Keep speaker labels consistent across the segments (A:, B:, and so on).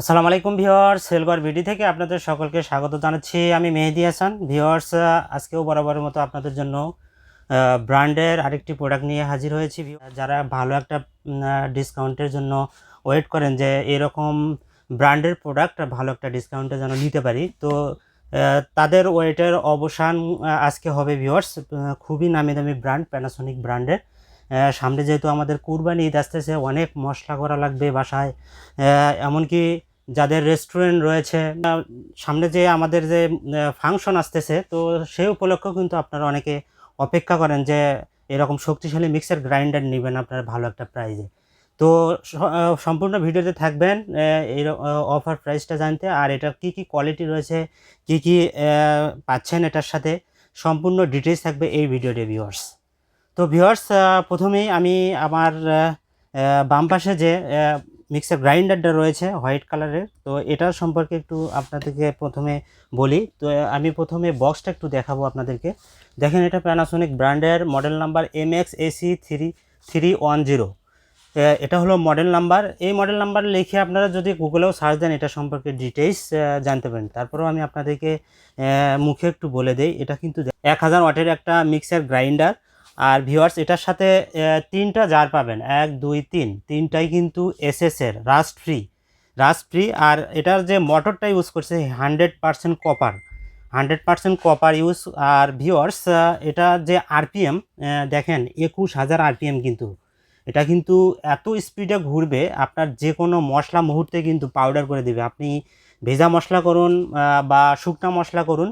A: আসসালামু আলাইকুম ভিওয়ার্স সেলগর ভিডি থেকে আপনাদের সকলকে স্বাগত জানাচ্ছি। আমি মেহেদি হাসান। ভিওয়ার্স আজকেও বরাবরের মতো আপনাদের জন্য ব্র্যান্ডের আরেকটি প্রোডাক্ট নিয়ে হাজির হয়েছি। যারা ভালো একটা ডিসকাউন্টের জন্য ওয়েট করেন যে এরকম ব্র্যান্ডের প্রোডাক্ট ভালো একটা ডিসকাউন্টে যেন নিতে পারি, তো তাদের ওয়েটের অবসান আজকে হবে ভিওয়ার্স খুবই নামি দামি ব্র্যান্ড প্যানাসোনিক ব্র্যান্ডের। সামনে যেহেতু আমাদের কুরবানি ঈদ আসতেছে, অনেক মশলা করা লাগবে বাসায় এমনকি যাদের রেস্টুরেন্ট রয়েছে সামনে যে আমাদের যে ফাংশন আসতেছে, তো সেই উপলক্ষেও কিন্তু আপনারা অনেকে অপেক্ষা করেন যে, এরকম শক্তিশালী মিক্সার গ্রাইন্ডার নেবেন আপনার ভালো একটা প্রাইজে তো সম্পূর্ণ ভিডিওতে থাকবেন এই অফার প্রাইসটা জানতে, আর এটার কি কি কোয়ালিটি রয়েছে, কি কি পাচ্ছেন এটার সাথে, সম্পূর্ণ ডিটেলস থাকবে এই ভিডিওতে ভিউয়ার্স তো ভিউয়ার্স প্রথমেই আমি আমার বাম পাশে যে মিক্সার গ্রাইন্ডারটা রয়েছে হোয়াইট কালারের তো এটার সম্পর্কে একটু আপনাদেরকে প্রথমে বলি। তো আমি প্রথমে বক্সটা একটু দেখাবো আপনাদেরকে। দেখেন, এটা প্যানাসোনিক ব্র্যান্ডের model number M X AC three three one zero এটা হলো মডেল নাম্বার এই মডেল নাম্বার লিখে আপনারা যদি গুগলেও সার্চ দেন, এটা সম্পর্কে ডিটেলস জানতে পারেন। তারপরেও আমি আপনাদেরকে মুখে একটু বলে দেই, এটা কিন্তু এক হাজার ওয়াটের একটা মিক্সার গ্রাইন্ডার আর ভিউয়ার্স এটার সাথে তিনটা জার পাবেন। এক, দুই, তিন। তিনটাই কিন্তু এসএসের রাস্ট ফ্রি রাস্ট ফ্রি আর এটার যে মোটরটা ইউজ করছে hundred percent copper hundred percent copper use আর ভিওয়ার্স এটা যে আরপিএম দেখেন, একুশ হাজার আরপিএম কিন্তু। এটা কিন্তু এত স্পিডে ঘুরবে, আপনার যে কোনো মশলা মুহূর্তে কিন্তু পাউডার করে দেবে। আপনি ভেজা মশলা করুন বা শুকনা মশলা করুন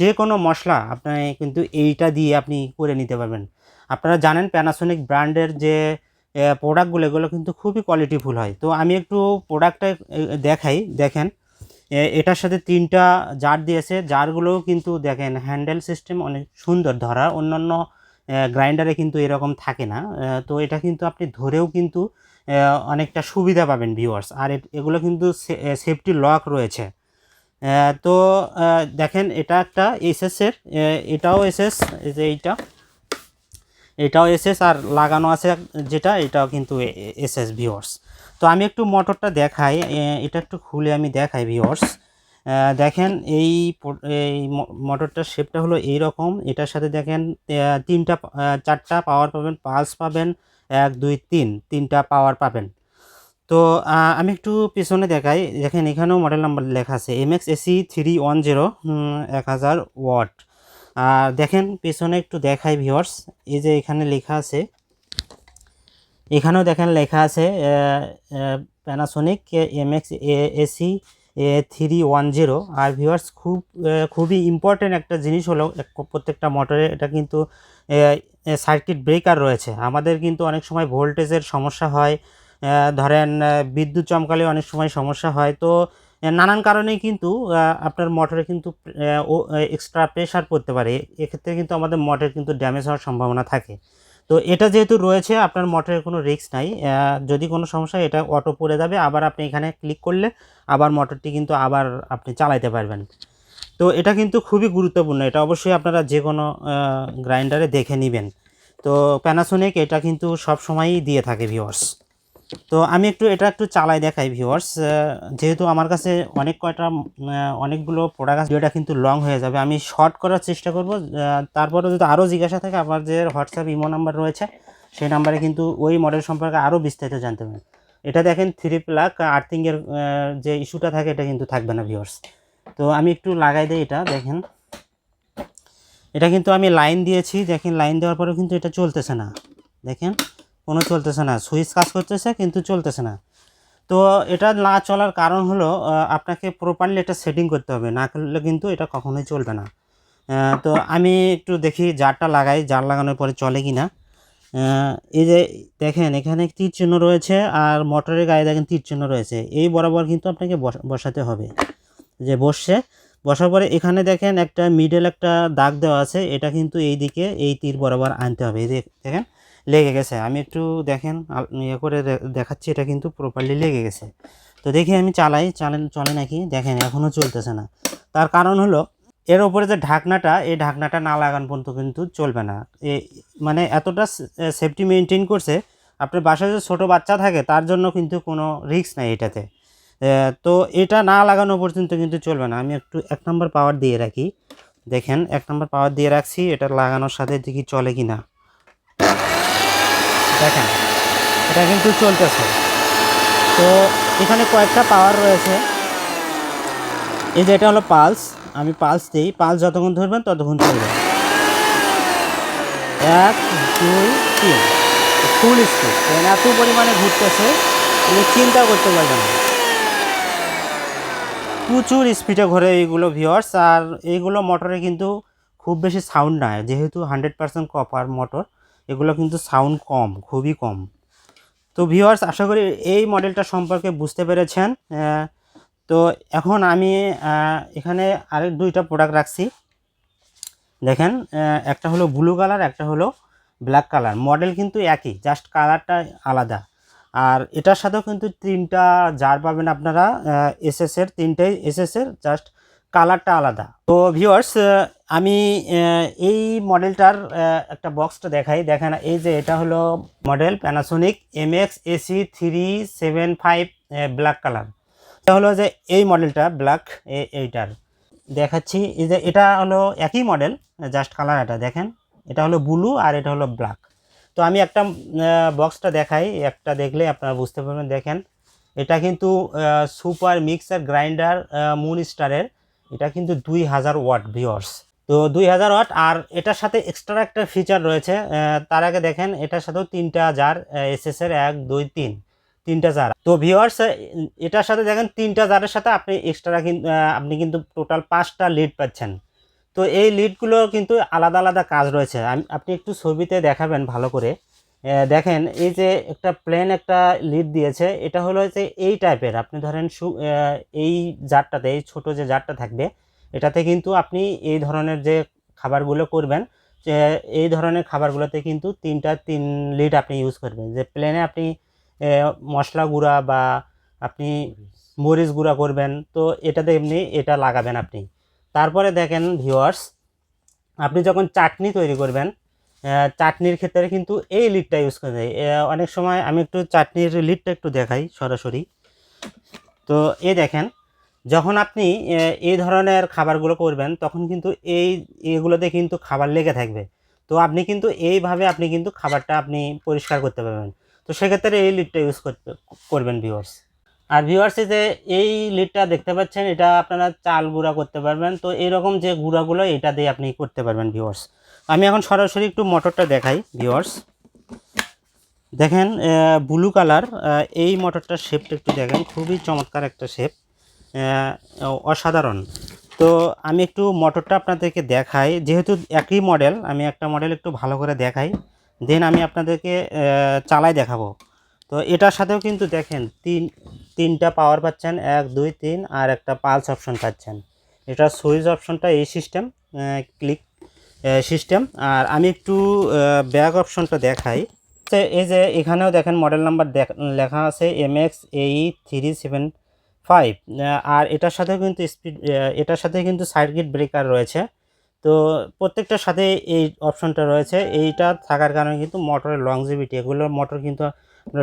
A: যে কোনো মশলা আপনি কিন্তু এইটা দিয়ে আপনি করে নিতে পারবেন। আপনারা জানেন প্যানাসোনিক ব্র্যান্ডের যে প্রোডাক্টগুলো, এগুলো কিন্তু খুবই কোয়ালিটিফুল হয়। তো আমি একটু প্রোডাক্টটা দেখাই, দেখেন। এটার সাথে তিনটা জার দিয়েছে। জারগুলোও কিন্তু দেখেন হ্যান্ডেল সিস্টেম অনেক সুন্দর ধরা। অন্যান্য গ্রাইন্ডারে কিন্তু এরকম থাকে না। তো এটা কিন্তু আপনি ধরেও কিন্তু অনেকটা সুবিধা পাবেন ভিউয়ার্স আর এগুলো কিন্তু সেফটি লক রয়েছে। তো দেখেন, এটা একটা এসএসের এটাও এসএস এই যে এইটা। এটাও এসএস আর লাগানো আছে যেটা, এটাও কিন্তু এসএস ভিওর্স তো আমি একটু মোটরটা দেখাই এটা একটু খুলে আমি দেখাই ভিওর্স দেখেন, এই এই মোটরটার শেপটা হলো এই রকম এটার সাথে দেখেন তিনটা চারটা পাওয়ার পাবেন পালস পাবেন, এক, দুই, তিন, তিনটা পাওয়ার পাবেন। তো আমি একটু পিছনে দেখাই। দেখেন, এখানেও মডেল নাম্বার লেখা আছে। M X AC three one zero এক হাজার ওয়াট আর দেখেন, পেছনে একটু দেখাই ভিওর্স এই যে এখানে লেখা আছে। এখানেও দেখেন, লেখা আছে Panasonic M X AC three one zero আর ভিওয়ার্স খুব খুবই ইম্পর্টেন্ট একটা জিনিস হলো প্রত্যেকটা মোটরে এটা কিন্তু সার্কিট ব্রেকার রয়েছে। আমাদের কিন্তু অনেক সময় ভোল্টেজের সমস্যা হয়। ধরেন বিদ্যুৎ চমকালে অনেক সময় সমস্যা হয়। তো নানান কারণেই কিন্তু আপনার মোটরে কিন্তু এক্সট্রা প্রেশার পড়তে পারে। এক্ষেত্রে কিন্তু আমাদের মোটর কিন্তু ড্যামেজ হওয়ার সম্ভাবনা থাকে। তো, এটা যেহেতু রয়েছে, আপনার মোটরের কোনো রিস্ক নাই। যদি কোনো সমস্যা এটা অটো পড়ে যাবে। আবার আপনি এখানে ক্লিক করলে, আবার মোটরটি কিন্তু আবার আপনি চালাইতে পারবেন। তো, এটা কিন্তু খুবই গুরুত্বপূর্ণ। এটা অবশ্যই আপনারা যে কোনো গ্রাইন্ডারে দেখে নেবেন। তো প্যানাসোনিক এটা কিন্তু সব সময়ই দিয়ে থাকে ভিওয়ার্স তো আমি একটু, এটা একটু চালাই দেখাই ভিউয়ার্স যেহেতু আমার কাছে অনেক কয়টা অনেকগুলো প্রোডাক্ট আছে, ভিডিওটা কিন্তু লং হয়ে যাবে। আমি শর্ট করার চেষ্টা করব তারপরে যদি আরও জিজ্ঞাসা থাকে, আমার যে হোয়াটসঅ্যাপ ইমো নাম্বার রয়েছে, সেই নাম্বারে কিন্তু ওই মডেল সম্পর্কে আরও বিস্তারিত জানতে পারেন এটা দেখেন থ্রি প্লাক আর্থিংয়ের যে ইস্যুটা থাকে, এটা কিন্তু থাকবে না ভিউয়ার্স তো আমি একটু লাগাই দিই এটা, দেখেন। এটা কিন্তু আমি লাইন দিয়েছি, দেখেন লাইন দেওয়ার পরেও কিন্তু এটা চলতেছে না। দেখেন। কোনো চলতেছে না। সুইচ কাজ করতেছে, কিন্তু চলতেছে না। তো এটা না চলার কারণ হলো আপনাকে প্রপারলি এটা সেটিং করতে হবে। না করলে কিন্তু এটা কখনোই চলবে না। তো আমি একটু দেখি জারটা লাগাই, জার লাগানোর পরে চলে কি না এই যে দেখেন, এখানে তীর চিহ্ন রয়েছে আর মোটরের গায়ে দেখেন তীর চিহ্ন রয়েছে। এই বরাবর কিন্তু আপনাকে বসা- বসাতে হবে। যে বসছে, বসার পরে এখানে দেখেন একটা মিডল একটা দাগ দেওয়া আছে। এটা কিন্তু এই দিকে, এই তীর বরাবর আনতে হবে। এই দেখেন লেগে গেছে। আমি একটু দেখেন ইয়ে করে দেখাচ্ছি, এটা কিন্তু প্রপারলি লেগে গেছে। তো দেখি আমি চালাই চালেন চলে নাকি? দেখেন এখনও চলতেছে না। তার কারণ হলো, এর উপরে যে ঢাকনাটা, এই ঢাকনাটা না লাগানো পর্যন্ত কিন্তু চলবে না। এ মানে এতটা সেফটি মেনটেন করছে, আপনার বাসায় যে ছোটো বাচ্চা থাকে, তার জন্য কিন্তু কোনো রিস্ক নাই এটাতে। তো এটা না লাগানো পর্যন্ত কিন্তু চলবে না। আমি একটু এক নম্বর পাওয়ার দিয়ে রাখি। দেখেন, এক নম্বর পাওয়ার দিয়ে রাখছি, এটা লাগানোর সাথে দেখি চলে কি না দেখেন, এটা কিন্তু চলতেছে। তো এখানে কয়েকটা পাওয়ার রয়েছে। এই যে এটা হলো পালস আমি পালস দিই। পালস যতক্ষণ ধরবেন ততক্ষণ চলবে। এক, দুই, তিন। ফুল স্পিড এত পরিমাণে ঘুরতেছে আপনি চিন্তা করতে পারবেন না। প্রচুর স্পিডে ঘোরে এইগুলো ভিওয়ার্স আর এইগুলো মোটরে কিন্তু খুব বেশি সাউন্ড নাই। যেহেতু হান্ড্রেড পার্সেন্ট কপার মোটর এগুলো কিন্তু সাউন্ড কম, খুবই কম। তো ভিওয়ার্স আশা করি এই মডেলটা সম্পর্কে বুঝতে পেরেছেন। তো এখন আমি এখানে আরেক দুইটা প্রোডাক্ট রাখছি। দেখেন একটা হলো ব্লু কালার একটা হলো ব্ল্যাক কালার মডেল কিন্তু একই জাস্ট কালারটা আলাদা। আর এটার সাথেও কিন্তু তিনটা জার পাবেন আপনারা এসএস এর, তিনটাই এসএস এর জাস্ট কালারটা আলাদা। তো ভিউয়ার্স আমি এই মডেলটার একটা বক্সটা দেখাই। দেখেন, এই যে এটা হলো model Panasonic M X AC three seven five black colour এটা হলো যে এই মডেলটা ব্ল্যাক এইটার। দেখাচ্ছি, এই যে এটা হলো একই মডেল জাস্ট কালার এটা, দেখেন। এটা হলো ব্লু আর এটা হলো ব্ল্যাক তো আমি একটা বক্সটা দেখাই। একটা দেখলে আপনারা বুঝতে পারবেন। দেখেন, এটা কিন্তু সুপার মিক্সার গ্রাইন্ডার মুন স্টারের এটা কিন্তু দুই হাজার ওয়াট ভিওর্স তো দুই হাজার ওয়াট, আর এটার সাথে এক্সট্রা একটা ফিচার রয়েছে তার আগে দেখেন, এটার সাথেও তিনটা জার এসএস এর এক, দুই, তিন, তিনটা জার তো ভিওয়ার্স এটার সাথে দেখেন, তিনটা জারের সাথে আপনি এক্সট্রা কিন্তু আপনি কিন্তু টোটাল পাঁচটা লিড পাচ্ছেন। তো এই লিডগুলো কিন্তু আলাদা আলাদা কাজ রয়েছে। আপনি একটু ছবিতে দেখাবেন ভালো করে। দেখেন, এই যে একটা প্লেন একটা লিড দিয়েছে, এটা হলো যে এই টাইপের আপনি ধরেন এই জারটাতে, এই ছোট যে জারটা থাকবে, এটাতে কিন্তু আপনি এই ধরনের যে খাবারগুলো করবেন এই ধরনের খাবারগুলোতে কিন্তু তিনটা তিন লিড আপনি ইউজ করবেন। যে প্লেনে আপনি মশলা গুঁড়া বা আপনি মরিচ গুঁড়া করবেন, তো এটাতে এমনি এটা লাগাবেন আপনি। তারপরে দেখেন ভিওয়ার্স আপনি যখন চাটনি তৈরি করবেন চাটনির ক্ষেত্রে কিন্তু এই লিডটা ইউজ করে দেয় অনেক সময় আমি একটু চাটনির লিডটা একটু দেখাই সরাসরি। তো এই দেখেন, যখন আপনি এই ধরনের খাবারগুলো করবেন, তখন কিন্তু এই এগুলোতে কিন্তু খাবার লেগে থাকবে। তো আপনি কিন্তু এইভাবে আপনি কিন্তু খাবারটা আপনি পরিষ্কার করতে পারবেন। তো সেক্ষেত্রে এই লিডটা ইউজ করতে, করবেন ভিউয়ার্স আর ভিউয়ার্সে যে এই লিডটা দেখতে পাচ্ছেন, এটা আপনারা চাল গুঁড়া করতে পারবেন। তো এরকম যে গুঁড়াগুলো, এটা দিয়ে আপনি করতে পারবেন ভিউয়ার্স আমি এখন সরাসরি একটু মোটরটা দেখাই ভিউয়ার্স দেখেন ব্লু কালার এই মোটরটার শেপটা একটু দেখেন, খুবই চমৎকার একটা শেপ অসাধারণ। তো আমি একটু মোটরটা আপনাদেরকে দেখাই, যেহেতু একই মডেল আমি একটা মডেল একটু ভালো করে দেখাই। দেন আমি আপনাদেরকে চালাই দেখাবো। তো এটার সাথেও কিন্তু দেখেন, তিন, তিনটা পাওয়ার পাচ্ছেন, এক, দুই, তিন, আর একটা পালস অপশন পাচ্ছেন। এটা সুইচ অপশনটা এই সিস্টেম ক্লিক সিস্টেম আর আমি একটু ব্যাক অপশনটা দেখাই। তো, এই যে এখানেও দেখেন মডেল নাম্বার লেখা আছে এম এক্স এই থ্রি সেভেন ফাইভ আর এটার সাথে কিন্তু স্পিড এটার সাথে কিন্তু সার্কিট ব্রেকার রয়েছে। তো প্রত্যেকটার সাথে এই অপশনটা রয়েছে। এইটা থাকার কারণে কিন্তু মোটরের লংজিভিটি এগুলো মোটর কিন্তু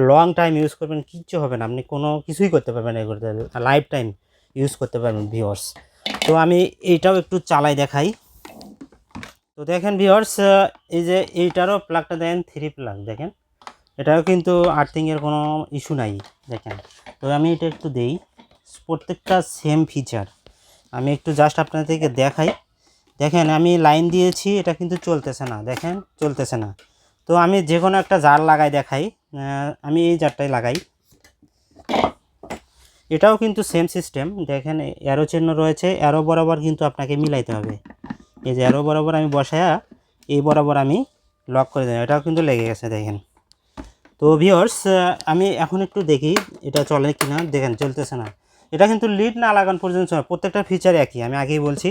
A: লং টাইম ইউজ করবেন, কিচ্ছু হবে না। আপনি কোনো কিছুই করতে পারবেন এগুলোতে। লাইফ টাইম ইউজ করতে পারবেন ভিওর্স তো আমি এইটাও একটু চালাই দেখাই। তো দেখেন ভিওর্স এই যে এইটারও প্লাগটা দেখেন থ্রি প্লাগ দেখেন। এটাও কিন্তু আর্থিংয়ের কোনো ইস্যু নাই, দেখেন। তো আমি এটা একটু দেই। প্রত্যেকটা সেম ফিচার আমি একটু জাস্ট আপনাদেরকে দেখাই। দেখেন, আমি লাইন দিয়েছি, এটা কিন্তু চলতেছে না, দেখেন, চলতেছে না। তো আমি যে কোনো একটা জার লাগাই দেখাই আমি এই জারটাই লাগাই। এটাও কিন্তু সেম সিস্টেম দেখেন অ্যারো চিহ্ন রয়েছে অ্যারো বরাবর কিন্তু আপনাকে মিলাইতে হবে। এই যে অ্যারো বরাবর আমি বসায়া এই বরাবর আমি লক করে দেব এটাও কিন্তু লেগে গেছে, দেখেন। তো ভিওর্স আমি এখন একটু দেখি এটা চলে কি না দেখেন, চলতেছে না। এটা কিন্তু লিড না লাগানো পর্যন্ত প্রত্যেকটা ফিচার একই, আমি আগেই বলছি।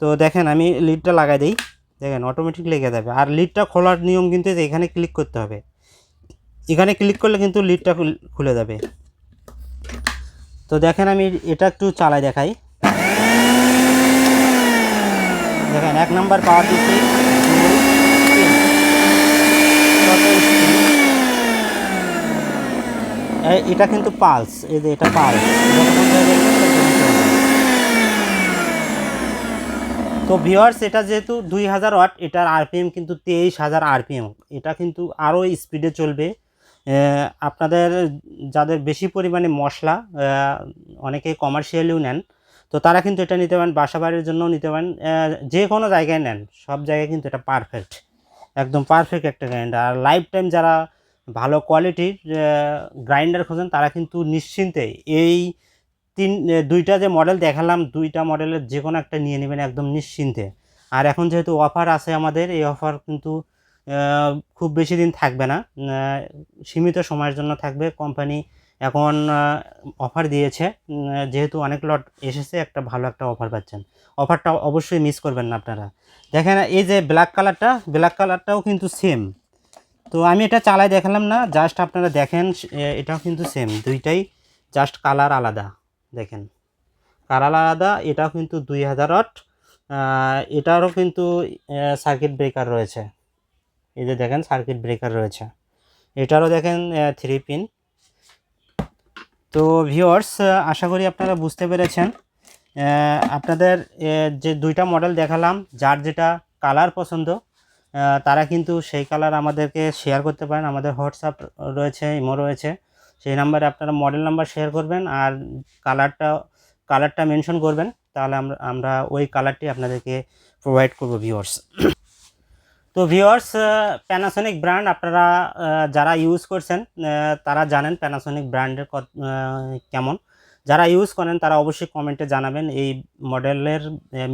A: তো দেখেন, আমি লিডটা লাগাই দিই। দেখেন অটোমেটিক লেগে যাবে। আর লিডটা খোলার নিয়ম কিন্তু এখানে ক্লিক করতে হবে। এখানে ক্লিক করলে কিন্তু লিডটা খুলে যাবে। তো দেখেন, আমি এটা একটু চালাই দেখাই। দেখেন, এক নম্বর পাওয়ার দিচ্ছি। এটা কিন্তু পালস। এই যে, এটা পালস। তো ভিওয়ার্স এটা যেহেতু দুই হাজার ওয়াট, এটার আরপিএম কিন্তু তেইশ হাজার আরপিএম এটা কিন্তু আরও স্পিডে চলবে। আপনাদের, যাদের বেশি পরিমাণে মশলা অনেকে কমার্শিয়ালিও নেন। তো তারা কিন্তু এটা নিতে পারেন, বাসা বাড়ির জন্য নিতে পারেন যে কোনো জায়গায় নেন, সব জায়গায় কিন্তু এটা পারফেক্ট একদম পারফেক্ট একটা গ্রাইন্ডার আর লাইফ টাইম যারা ভালো কোয়ালিটির গ্রাইন্ডার খোঁজেন, তারা কিন্তু নিশ্চিন্তে এই তিন দুইটা যে মডেল দেখালাম, দুইটা মডেলের যে কোনো একটা নিয়ে নেবেন একদম নিশ্চিন্তে। আর এখন যেহেতু অফার আছে আমাদের, এই অফার কিন্তু খুব বেশি দিন থাকবে না সীমিত সময়ের জন্য থাকবে কোম্পানি এখন অফার দিয়েছে। যেহেতু অনেক লট এসেছে, একটা ভালো একটা অফার পাচ্ছেন। অফারটা অবশ্যই মিস করবেন না আপনারা। দেখেন, এই যে ব্ল্যাক কালারটা ব্ল্যাক কালারটাও কিন্তু সেম তো আমি এটা চালাই দেখালাম না জাস্ট আপনারা দেখেন এটাও কিন্তু সেম দুইটাই জাস্ট কালার আলাদা, দেখেন। কালার আলাদা, এটাও কিন্তু দুই হাজার ওয়াট এটারও কিন্তু সার্কিট ব্রেকার রয়েছে। এই যে দেখেন সার্কিট ব্রেকার রয়েছে। এটারও দেখেন থ্রি পিন তো ভিওর্স আশা করি আপনারা বুঝতে পেরেছেন। আপনাদের যে দুইটা মডেল দেখালাম, যার যেটা কালার পছন্দ তারা কিন্তু সেই কালার আমাদেরকে শেয়ার করতে পারেন। আমাদের হোয়াটসঅ্যাপ রয়েছে ইমো রয়েছে। সেই নাম্বারে আপনারা মডেল নাম্বার শেয়ার করবেন আর কালারটা কালারটা মেনশন করবেন। তাহলে আমরা আমরা ওই কালারটি আপনাদেরকে প্রোভাইড করব ভিউয়ার্স তো ভিউয়ার্স প্যানাসনিক ব্র্যান্ড আপনারা যারা ইউজ করছেন তারা জানেন প্যানাসনিক ব্র্যান্ডের কেমন। যারা ইউজ করেন, তারা অবশ্যই কমেন্টে জানাবেন এই মডেলের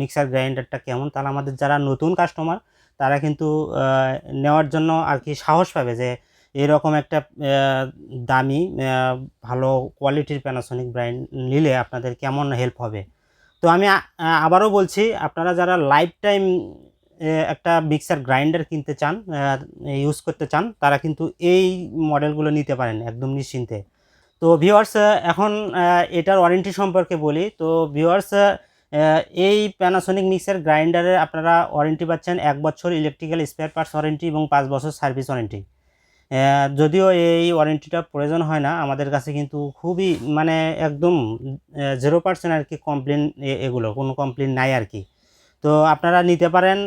A: মিক্সার গ্রাইন্ডারটা কেমন। তাহলে আমাদের যারা নতুন কাস্টমার তারা কিন্তু নেওয়ার জন্য আর কি সাহস পাবে যে এরকম একটা দামি ভালো কোয়ালিটির প্যানাসনিক ব্র্যান্ড নিলে আপনাদের কেমন হেল্প হবে। তো আমি আবারও বলছি, আপনারা যারা লাইফ টাইম একটা মিক্সার গ্রাইন্ডার কিনতে চান ইউজ করতে চান, তারা কিন্তু এই মডেলগুলো নিতে পারেন একদম নিশ্চিন্তে। তো ভিওয়ার্স এখন এটার ওয়ারেন্টি সম্পর্কে বলি, তো ভিওয়ার্স এই প্যানাসনিক মিক্সার গ্রাইন্ডারে আপনারা ওয়ারেন্টি পাচ্ছেন এক বছর ইলেকট্রিক্যাল স্পেয়ার পার্টস ওয়ারেন্টি এবং পাঁচ বছর সার্ভিস ওয়ারেন্টি যদিও এই ওয়ারেন্টিটা প্রয়োজন হয় না, আমাদের কাছে কিন্তু খুবই মানে একদম জিরো পার্সেন্ট আর কি কমপ্লেন এগুলো, কোনো কমপ্লেন নাই আর কি। তো আপনারা নিতে পারেন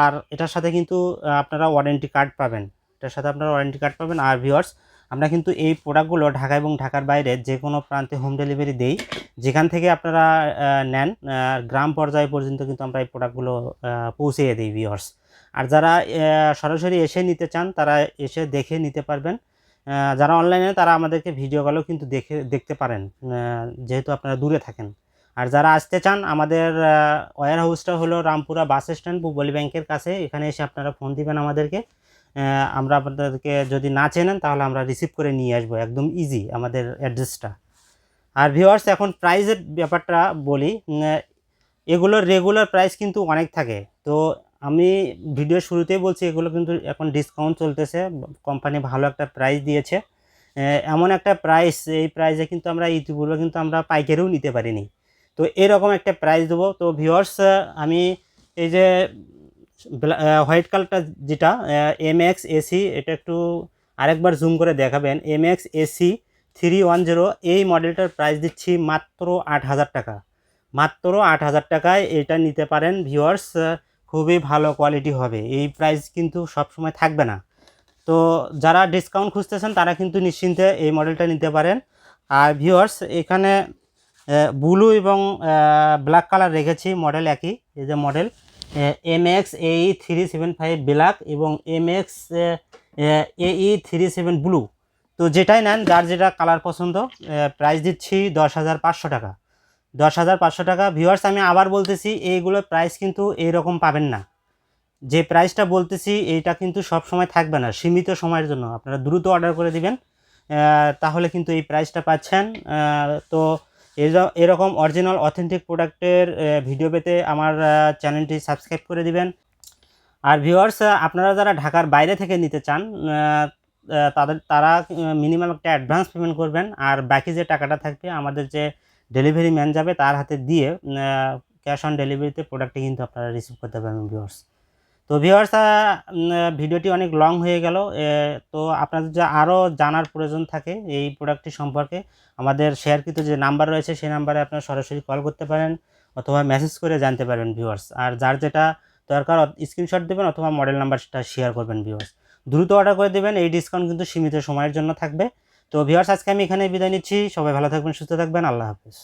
A: আর এটার সাথে কিন্তু আপনারা ওয়ারেন্টি কার্ড পাবেন। এটার সাথে আপনারা ওয়ারেন্টি কার্ড পাবেন। আর ভিউয়ার্স আমরা কিন্তু এই প্রোডাক্টগুলো ঢাকা এবং ঢাকার বাইরে যে কোনো প্রান্তে হোম ডেলিভারি দেই। যেখান থেকে আপনারা নেন গ্রাম পর্যায় পর্যন্ত কিন্তু আমরা এই প্রোডাক্টগুলো পৌঁছিয়ে দিই ভিউয়ার্স আর যারা সরাসরি এসে নিতে চান, তারা এসে দেখে নিতে পারবেন। যারা অনলাইনে তারা আমাদেরকে ভিডিও কলেও কিন্তু দেখে, দেখতে পারেন। যেহেতু আপনারা দূরে থাকেন। আর যারা আসতে চান, আমাদের ওয়ার হাউসটা হলো রামপুরা বাস স্ট্যান্ড পুবলি ব্যাংকের কাছে। এখানে এসে আপনারা ফোন দিবেন আমাদেরকে। আমরা আপনাদেরকে যদি না চেনেন, তাহলে আমরা রিসিভ করে নিয়ে আসব। একদম ইজি আমাদের অ্যাড্রেসটা আর ভিওয়ার্স এখন প্রাইসের ব্যাপারটা বলি। এগুলোর রেগুলার প্রাইস কিন্তু অনেক থাকে। তো আমি ভিডিও শুরুতেই বলছি, এগুলো কিন্তু এখন ডিসকাউন্ট চলতেছে। কোম্পানি ভালো একটা প্রাইস দিয়েছে। এমন একটা প্রাইস এই প্রাইসে কিন্তু আমরা ইতিপূর্বে কিন্তু আমরা পাইকারিও নিতে পারিনি। তো এরকম একটা প্রাইস দেবো। তো ভিওয়ার্স আমি এই যে হোয়াইট কালারটা যেটা এম এক্স এসি এটা একটু আরেকবার জুম করে দেখাবেন। M X AC three one zero এই মডেলটার প্রাইস দিচ্ছি মাত্র আট হাজার টাকা। মাত্র আট হাজার টাকায় এটা নিতে পারেন ভিওয়ার্স খুবই ভালো কোয়ালিটি হবে। এই প্রাইস কিন্তু সব সময় থাকবে না। তো যারা ডিসকাউন্ট খুঁজতেছেন, তারা কিন্তু নিশ্চিন্তে এই মডেলটা নিতে পারেন। আর ভিউয়ার্স এখানে ব্লু এবং ব্ল্যাক কালার রেখেছি মডেল একই। এই যে মডেল এম এক্স এই থ্রি সেভেন ফাইভ ব্ল্যাক এবং এম এক্স এই থ্রি সেভেন ব্লু তো যেটাই নেন, যার যেটা কালার পছন্দ প্রাইস দিচ্ছি দশ হাজার পাঁচশো টাকা। দশ হাজার পাঁচশো টাকা ভিউয়ার্স আমি আবার বলতেছি এইগুলোর প্রাইস কিন্তু এইরকম পাবেন না। যে প্রাইসটা বলতেছি, এইটা কিন্তু সব সময় থাকবে না, সীমিত সময়ের জন্য। আপনারা দ্রুত অর্ডার করে দিবেন তাহলে কিন্তু এই প্রাইসটা পাচ্ছেন। তো এরকম অরিজিনাল অথেন্টিক প্রোডাক্টের ভিডিও পেতে আমার চ্যানেলটি সাবস্ক্রাইব করে দিবেন। আর ভিউয়ার্স আপনারা যারা ঢাকার বাইরে থেকে নিতে চান তাদের, তারা মিনিমাম একটা অ্যাডভান্স পেমেন্ট করবেন। আর বাকি যে টাকাটা থাকবে, আমাদের যে ডেলিভারি ম্যান যাবে, তার হাতে দিয়ে ক্যাশ অন ডেলিভারিতে প্রোডাক্টটি কিন্তু আপনারা রিসিভ করতে পারবেন ভিউয়ার্স তো ভিওয়ার্স ভিডিওটি অনেক লং হয়ে গেল। তো আপনাদের যা আরও জানার প্রয়োজন থাকে এই প্রোডাক্টটি সম্পর্কে, আমাদের শেয়ারকৃত যে নাম্বার রয়েছে সেই নাম্বারে আপনারা সরাসরি কল করতে পারেন অথবা মেসেজ করে জানতে পারবেন ভিউয়ার্স আর যার যেটা দরকার স্ক্রিনশট দেবেন অথবা মডেল নাম্বারটা শেয়ার করবেন ভিউয়ার্স দ্রুত অর্ডার করে দেবেন, এই ডিসকাউন্ট কিন্তু সীমিত সময়ের জন্য থাকবে। তো ভিউয়ার্স আজকে আমি এখানে বিদায় নিচ্ছি। সবাই ভালো থাকবেন, সুস্থ থাকবেন। আল্লাহ হাফিজ।